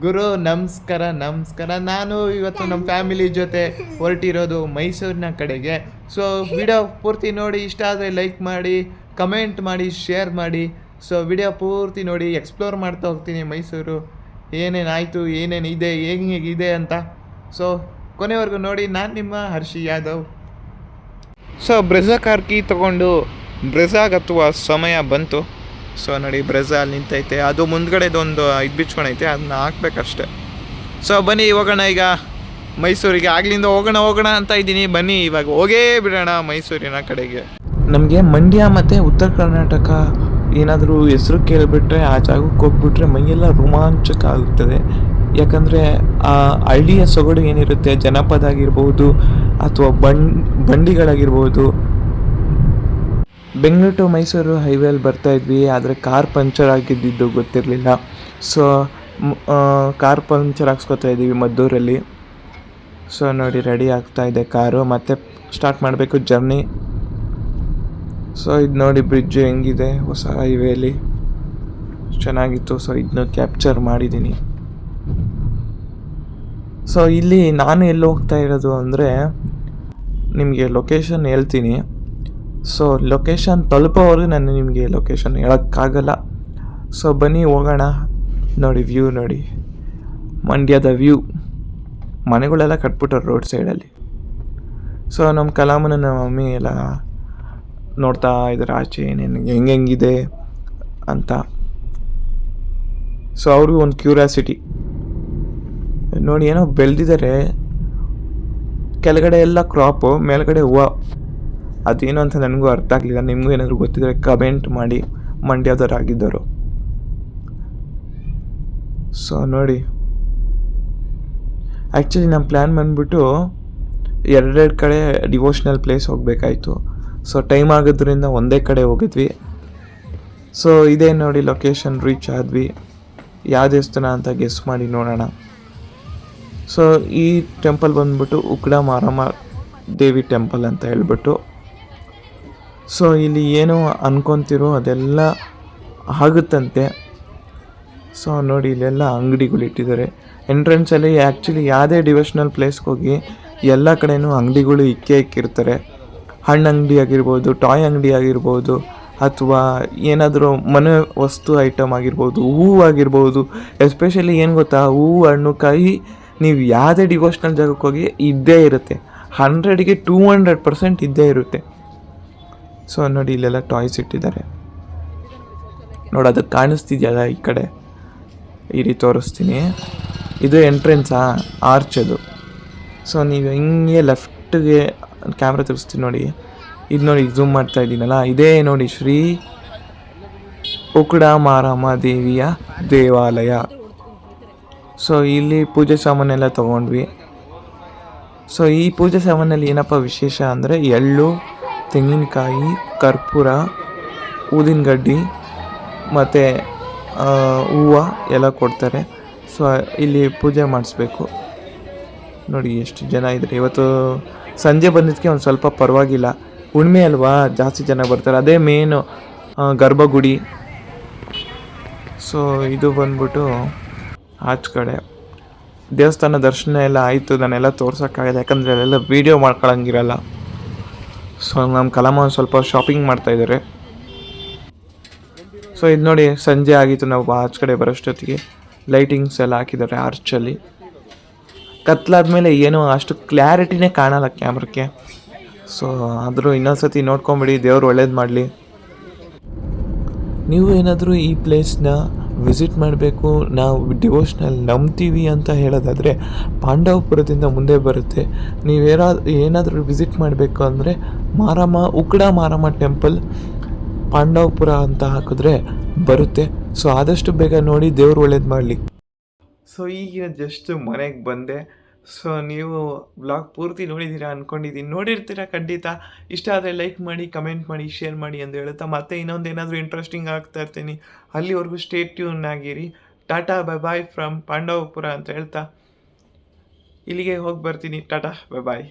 ಗುರು ನಮಸ್ಕಾರ ನಮಸ್ಕಾರ. ನಾನು ಇವತ್ತು ನಮ್ಮ ಫ್ಯಾಮಿಲಿ ಜೊತೆ ಹೊರಟಿರೋದು ಮೈಸೂರಿನ ಕಡೆಗೆ. ಸೊ ವಿಡಿಯೋ ಪೂರ್ತಿ ನೋಡಿ, ಇಷ್ಟ ಆದರೆ ಲೈಕ್ ಮಾಡಿ ಕಮೆಂಟ್ ಮಾಡಿ ಶೇರ್ ಮಾಡಿ. ಸೊ ವಿಡಿಯೋ ಪೂರ್ತಿ ನೋಡಿ ಎಕ್ಸ್ಪ್ಲೋರ್ ಮಾಡ್ತಾ ಹೋಗ್ತೀನಿ ಮೈಸೂರು. ಏನೇನಾಯಿತು ಏನೇನು ಇದೆ ಹೇಗಿದೆ ಅಂತ. ಸೊ ಕೊನೆವರೆಗೂ ನೋಡಿ, ನಾನು ನಿಮ್ಮ ಹರ್ಷಿ ಯಾದವ್. ಸೊ ಬ್ರೆಜಾ ಕಾರ್ಕಿ ತೊಗೊಂಡು ಬ್ರೆಝಾಗ್ ಹತ್ತುವ ಸಮಯ ಬಂತು. ಸೊ ನೋಡಿ ಬ್ರೆಝಾ ಅಲ್ಲಿ ನಿಂತೈತೆ. ಅದು ಮುಂದ್ಗಡೆದೊಂದು ಇದು ಬಿಚ್ಕೊಂಡೈತೆ ಅದನ್ನ ಹಾಕ್ಬೇಕಷ್ಟೆ. ಸೊ ಬನ್ನಿ, ಹೋಗೋಣ ಈಗ ಮೈಸೂರಿಗೆ. ಆಗ್ಲಿಂದ ಹೋಗೋಣ ಹೋಗೋಣ ಅಂತ ಇದ್ದೀನಿ. ಬನ್ನಿ, ಇವಾಗ ಹೋಗೇ ಬಿಡೋಣ ಮೈಸೂರಿನ ಕಡೆಗೆ. ನಮಗೆ ಮಂಡ್ಯ ಮತ್ತು ಉತ್ತರ ಕರ್ನಾಟಕ ಏನಾದರೂ ಹೆಸರು ಕೇಳಿಬಿಟ್ರೆ, ಆ ಜಾಗಕ್ಕೆ ಹೋಗ್ಬಿಟ್ರೆ ಮೈಯೆಲ್ಲ ರೋಮಾಂಚಕ ಆಗುತ್ತದೆ ಯಾಕಂದರೆ, ಆ ಹಳ್ಳಿಯ ಸೊಗಡು ಏನಿರುತ್ತೆ, ಜನಪದ ಆಗಿರ್ಬೋದು ಅಥವಾ ಬಂಡ್, ಬಂಡಿಗಳಾಗಿರ್ಬೋದು ಬೆಂಗಳೂರು ಟು ಮೈಸೂರು ಹೈವೇಲಿ ಬರ್ತಾ ಇದ್ವಿ, ಆದರೆ ಕಾರ್ ಪಂಚರ್ ಆಗಿದ್ದಿದ್ದು ಗೊತ್ತಿರಲಿಲ್ಲ. ಸೊ ಕಾರ್ ಪಂಚರ್ ಹಾಕ್ಸ್ಕೊತಾ ಇದ್ದೀವಿ ಮದ್ದೂರಲ್ಲಿ. ಸೊ ನೋಡಿ ರೆಡಿ ಆಗ್ತಾ ಇದೆ ಕಾರು. ಮತ್ತೆ ಸ್ಟಾರ್ಟ್ ಮಾಡಬೇಕು ಜರ್ನಿ ಸೊ ಇದು ನೋಡಿ ಬ್ರಿಡ್ಜ್ ಹೆಂಗಿದೆ ಹೊಸ ಹೈವೇಲಿ ಚೆನ್ನಾಗಿತ್ತು. ಸೊ ಇದನ್ನ ಕ್ಯಾಪ್ಚರ್ ಮಾಡಿದ್ದೀನಿ ಸೊ ಇಲ್ಲಿ ನಾನು ಎಲ್ಲಿ ಹೋಗ್ತಾ ಇರೋದು ಅಂದರೆ ನಿಮಗೆ ಲೊಕೇಶನ್ ಹೇಳ್ತೀನಿ. ಸೊ ಲೊಕೇಶನ್ ತಲುಪೋವರೆಗೂ ನಾನು ನಿಮಗೆ ಲೊಕೇಶನ್ ಹೇಳೋಕ್ಕಾಗಲ್ಲ. ಸೊ ಬನ್ನಿ, ಹೋಗೋಣ. ನೋಡಿ ವ್ಯೂ ನೋಡಿ. ಮಂಡ್ಯದ ವ್ಯೂ ಮನೆಗಳೆಲ್ಲ ಕಟ್ಬಿಟ್ಟರು ರೋಡ್ ಸೈಡಲ್ಲಿ ಸೊ ನಮ್ಮ ಕಲಾಮನ ನಮ್ಮ ಮಮ್ಮಿ ಎಲ್ಲ ನೋಡ್ತಾ ಇದ್ದಾರೆ ಆಚೆ ಏನೇನು, ಹೆಂಗೆ ಹೆಂಗಿದೆ? ಅಂತ. ಸೊ ಅವ್ರಿಗೂ ಒಂದು ಕ್ಯೂರಿಯಾಸಿಟಿ ನೋಡಿ, ಏನೋ ಬೆಳೆದಿದ್ದಾರೆ ಕೆಳಗಡೆ ಎಲ್ಲ ಕ್ರಾಪು ಮೇಲ್ಗಡೆ ಹೂವು. ಅದೇನು ಅಂತ ನನಗೂ ಅರ್ಥ ಆಗಲಿಲ್ಲ. ನಿಮಗೂ ಏನಾದರೂ ಗೊತ್ತಿದ್ದರೆ ಕಮೆಂಟ್ ಮಾಡಿ. ಮಂಡ್ಯದವರಾಗಿದ್ದರು ಸೊ ನೋಡಿ. ಆ್ಯಕ್ಚುಲಿ ನಮ್ಮ ಪ್ಲ್ಯಾನ್ ಬಂದುಬಿಟ್ಟು ಎರಡೆರಡು ಕಡೆ ಡಿವೋಷ್ನಲ್ ಪ್ಲೇಸ್ ಹೋಗಬೇಕಾಯ್ತು. ಸೊ ಟೈಮ್ ಆಗೋದ್ರಿಂದ ಒಂದೇ ಕಡೆ ಹೋಗಿದ್ವಿ. ಸೊ ಇದೇ ನೋಡಿ ಲೊಕೇಶನ್ ರೀಚ್ ಆದ್ವಿ. ಯಾವ ದೇವಸ್ಥಾನ ಅಂತ ಗೆಸ್ ಮಾಡಿ ನೋಡೋಣ. ಸೊ ಈ ಟೆಂಪಲ್ ಬಂದ್ಬಿಟ್ಟು ಉಕ್ಕಡ ಮಾರಮ್ಮ ದೇವಿ ಟೆಂಪಲ್ ಅಂತ ಹೇಳ್ಬಿಟ್ಟು ಸೊ ಇಲ್ಲಿ ಏನು ಅನ್ಕೊಂತಿರೋ ಅದೆಲ್ಲ ಆಗುತ್ತಂತೆ. ಸೊ ನೋಡಿ, ಇಲ್ಲೆಲ್ಲ ಅಂಗಡಿಗಳು ಇಟ್ಟಿದ್ದಾರೆ ಎಂಟ್ರೆನ್ಸಲ್ಲಿ ಆ್ಯಕ್ಚುಲಿ ಯಾವುದೇ ಡಿವೋಷ್ನಲ್ ಪ್ಲೇಸ್ಗೆ ಹೋಗಿ ಎಲ್ಲ ಕಡೆಯೂ ಅಂಗಡಿಗಳು ಇಕ್ಕೇ ಇಕ್ಕಿರ್ತಾರೆ. ಹಣ್ಣು ಅಂಗಡಿ ಆಗಿರ್ಬೋದು ಟಾಯ್ ಅಂಗಡಿ ಆಗಿರ್ಬೋದು, ಅಥವಾ ಏನಾದರೂ ಮನೆ ವಸ್ತು ಐಟಮ್ ಆಗಿರ್ಬೋದು ಹೂವು ಆಗಿರ್ಬೋದು ಎಸ್ಪೆಷಲಿ ಏನು ಗೊತ್ತಾ ಹೂವು ಹಣ್ಣು, ಕಾಯಿ, ನೀವು ಯಾವುದೇ ಡಿವೋಷ್ನಲ್ ಜಾಗಕ್ಕೆ ಹೋಗಿ ಇದ್ದೇ ಇರುತ್ತೆ. ಹಂಡ್ರೆಡ್ಗೆ ಟೂ ಹಂಡ್ರೆಡ್ ಪರ್ಸೆಂಟ್ ಇದ್ದೇ ಇರುತ್ತೆ. ಸೊ ನೋಡಿ, ಇಲ್ಲೆಲ್ಲ ಟಾಯ್ಸ್ ಇಟ್ಟಿದ್ದಾರೆ. ನೋಡಿ, ಅದು ಕಾಣಿಸ್ತಿದೆಯಲ್ಲ ಈ ಕಡೆ? ರೀತಿ ತೋರಿಸ್ತೀನಿ. ಇದು ಎಂಟ್ರೆನ್ಸಾ ಆರ್ಚ್ ಅದು. ಸೊ ನೀವು ಹಿಂಗೆ ಲೆಫ್ಟ್ಗೆ ಕ್ಯಾಮ್ರಾ ತೋರಿಸ್ತೀನಿ ನೋಡಿ. ಇದು ನೋಡಿ ಝೂಮ್ ಮಾಡ್ತಾ ಇದ್ದೀನಲ್ಲ? ಇದೇ ನೋಡಿ, ಶ್ರೀ ಉಕುಡ ಮಾರಮ್ಮ ದೇವಿಯ ದೇವಾಲಯ. ಸೊ ಇಲ್ಲಿ ಪೂಜೆ ಸಾಮಾನೆಲ್ಲ ತೊಗೊಂಡ್ವಿ. ಸೊ ಈ ಪೂಜೆ ಸಾಮಾನಲ್ಲಿ ಏನಪ್ಪ ವಿಶೇಷ ಅಂದರೆ ಎಳ್ಳು ತೆಂಗಿನಕಾಯಿ, ಕರ್ಪೂರ, ಊದಿನಗಡ್ಡಿ ಮತ್ತು ಹೂವು ಎಲ್ಲ ಕೊಡ್ತಾರೆ. ಸೊ ಇಲ್ಲಿ ಪೂಜೆ ಮಾಡಿಸ್ಬೇಕು. ನೋಡಿ, ಎಷ್ಟು ಜನ ಇದ್ದಾರೆ. ಇವತ್ತು ಸಂಜೆ ಬಂದಿದ್ದಕ್ಕೆ ಒಂದು ಸ್ವಲ್ಪ ಪರವಾಗಿಲ್ಲ. ಹುಣ್ಮೆ ಅಲ್ವಾ? ಜಾಸ್ತಿ ಜನ ಬರ್ತಾರೆ. ಅದೇ ಮೇನು ಗರ್ಭಗುಡಿ. ಸೊ ಇದು ಬಂದ್ಬಿಟ್ಟು ಆಚ ಕಡೆ. ದೇವಸ್ಥಾನ ದರ್ಶನ ಎಲ್ಲ ಆಯಿತು. ನಾನೆಲ್ಲ ತೋರ್ಸೋಕ್ಕಾಗಲ್ಲ. ಯಾಕಂದರೆ ಅಲ್ಲೆಲ್ಲ ವೀಡಿಯೋ ಮಾಡ್ಕೊಳಂಗಿರಲ್ಲ. ಸೊ ನಮ್ಮ ಕಲಾಮ ಸ್ವಲ್ಪ ಶಾಪಿಂಗ್ ಮಾಡ್ತಾ ಇದ್ದಾರೆ ಸೊ ಇದು ನೋಡಿ ಸಂಜೆ ಆಗಿತ್ತು, ನಾವು ಆಚೆ ಕಡೆ ಬರೋಷ್ಟೊತ್ತಿಗೆ ಲೈಟಿಂಗ್ಸ್ ಎಲ್ಲ ಹಾಕಿದ್ದಾರೆ ಆರ್ಚಲ್ಲಿ ಕತ್ಲಾದ್ಮೇಲೆ ಏನು ಅಷ್ಟು ಕ್ಲಾರಿಟಿನೇ ಕಾಣಲ್ಲ ಕ್ಯಾಮ್ರಕ್ಕೆ ಸೊ ಆದರೂ ಇನ್ನೊಂದ್ಸತಿ ನೋಡ್ಕೊಂಬಿಡಿ, ದೇವ್ರು ಒಳ್ಳೇದು ಮಾಡಲಿ. ನೀವು ಏನಾದರೂ ಈ ಪ್ಲೇಸ್ನ ವಿಸಿಟ್ ಮಾಡಬೇಕು. ನಾವು ಡಿವೋಷ್ನಲ್ಲಿ ನಂಬ್ತೀವಿ ಅಂತ ಹೇಳೋದಾದರೆ ಪಾಂಡವಪುರದಿಂದ ಮುಂದೆ ಬರುತ್ತೆ. ನೀವೇನಾದ ಏನಾದರೂ ವಿಸಿಟ್ ಮಾಡಬೇಕು ಅಂದರೆ ಮಾರಮ್ಮ, ಉಕ್ಕಡ ಮಾರಮ್ಮ ಟೆಂಪಲ್ ಪಾಂಡವಪುರ ಅಂತ ಹಾಕಿದ್ರೆ ಬರುತ್ತೆ. ಸೊ ಆದಷ್ಟು ಬೇಗ ನೋಡಿ ದೇವ್ರು ಒಳ್ಳೇದು ಮಾಡಲಿ ಸೊ ಈಗಿನ ಜಸ್ಟ್ ಮನೆಗೆ ಬಂದೆ. ಸೊ ನೀವು ಬ್ಲಾಗ್ ಪೂರ್ತಿ ನೋಡಿದ್ದೀರಾ ಅಂದ್ಕೊಂಡಿದ್ದೀನಿ ನೋಡಿರ್ತೀರಾ ಖಂಡಿತ. ಇಷ್ಟ ಆದರೆ ಲೈಕ್ ಮಾಡಿ ಕಮೆಂಟ್ ಮಾಡಿ ಶೇರ್ ಮಾಡಿ ಅಂತ ಹೇಳುತ್ತಾ ಮತ್ತೆ ಇನ್ನೊಂದು ಏನಾದರೂ ಇಂಟ್ರೆಸ್ಟಿಂಗ್ ಆಗ್ತಾ ಇರ್ತೀನಿ. ಅಲ್ಲಿವರೆಗೂ ಸ್ಟೇ ಟ್ಯೂನ್ ಆಗಿರಿ. Tata bye bye from Pandavapura ಅಂತ ಹೇಳ್ತಾ ಇಲ್ಲಿಗೆ ಹೋಗಿ ಬರ್ತೀನಿ. ಟಾಟಾ ಬೈ ಬಾಯ್